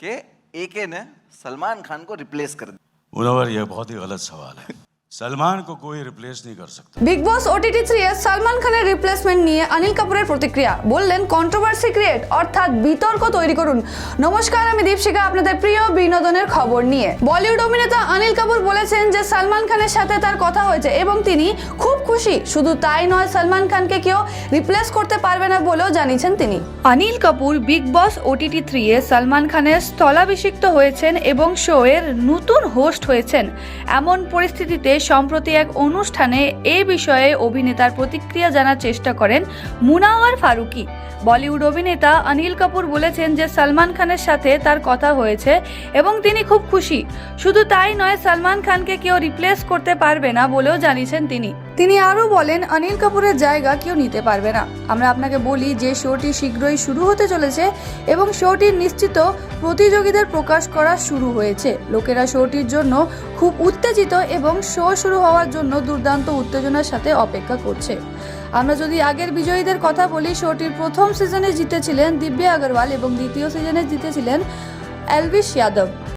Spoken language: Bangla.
कि एके ने सलमान खान को रिप्लेस कर दिया मुनवर यह बहुत ही गलत सवाल है सलमान को कोई रिप्लेस नहीं कर सकता বিগ বস ওটিটি থ্রি এর সালমান খানের রিপ্লেসমেন্ট নিয়ে অনিল কাপুরের প্রতিক্রিয়া বললেন কন্ট্রোভার্সি ক্রিয়েট অর্থাৎ বিতর্ক তৈরি করুন নমস্কার আমি দীপশিকা আপনাদের প্রিয় বিনোদনের খবর নিয়ে বলিউড অভিনেতা অনিল কাপুর বলেছেন যে সালমান খানের সাথে তার কথা হয়েছে এবং তিনি খুব খুশি? শুধু তাই নয়, সালমান খানকে কেউ রিপ্লেস করতে পারবে না বলেও জানিয়েছেন তিনি। Anil Kapoor big boss OTT three এ সালমান খানের স্থলাভিষিক্ত হয়েছেন এবং শো এর নতুন হোস্ট হয়েছেন। এমন পরিস্থিতিতে সম্প্রতি এক অনুষ্ঠানে এ বিষয়ে অভিনেতার প্রতিক্রিয়া জানার চেষ্টা করেন মুনাওয়ার ফারুকি। বলিউড অভিনেতা অনিল কাপুর বলেছেন যে সালমান খানের সাথে তার কথা হয়েছে এবং তিনি খুব খুশি। শুধু তাই নয়, সালমান খানকে কেউ রিপ্লেস করতে পারবে না বলেও জানিয়েছেন তিনি। তিনি আরও বলেন, অনিল কাপুরের জায়গা কেউ নিতে পারবে না। আমরা আপনাকে বলি যে শোটি শীঘ্রই শুরু হতে চলেছে এবং শোটির নিশ্চিত প্রতিযোগীদের প্রকাশ করা শুরু হয়েছে। লোকেরা শোটির জন্য খুব উত্তেজিত এবং শো শুরু হওয়ার জন্য দুর্দান্ত উত্তেজনার সাথে অপেক্ষা করছে। আমরা যদি আগের বিজয়ীদের কথা বলি, শোটির প্রথম সিজনে জিতেছিলেন দিব্যা আগরওয়াল এবং দ্বিতীয় সিজনে জিতেছিলেন এলভিশ যাদব।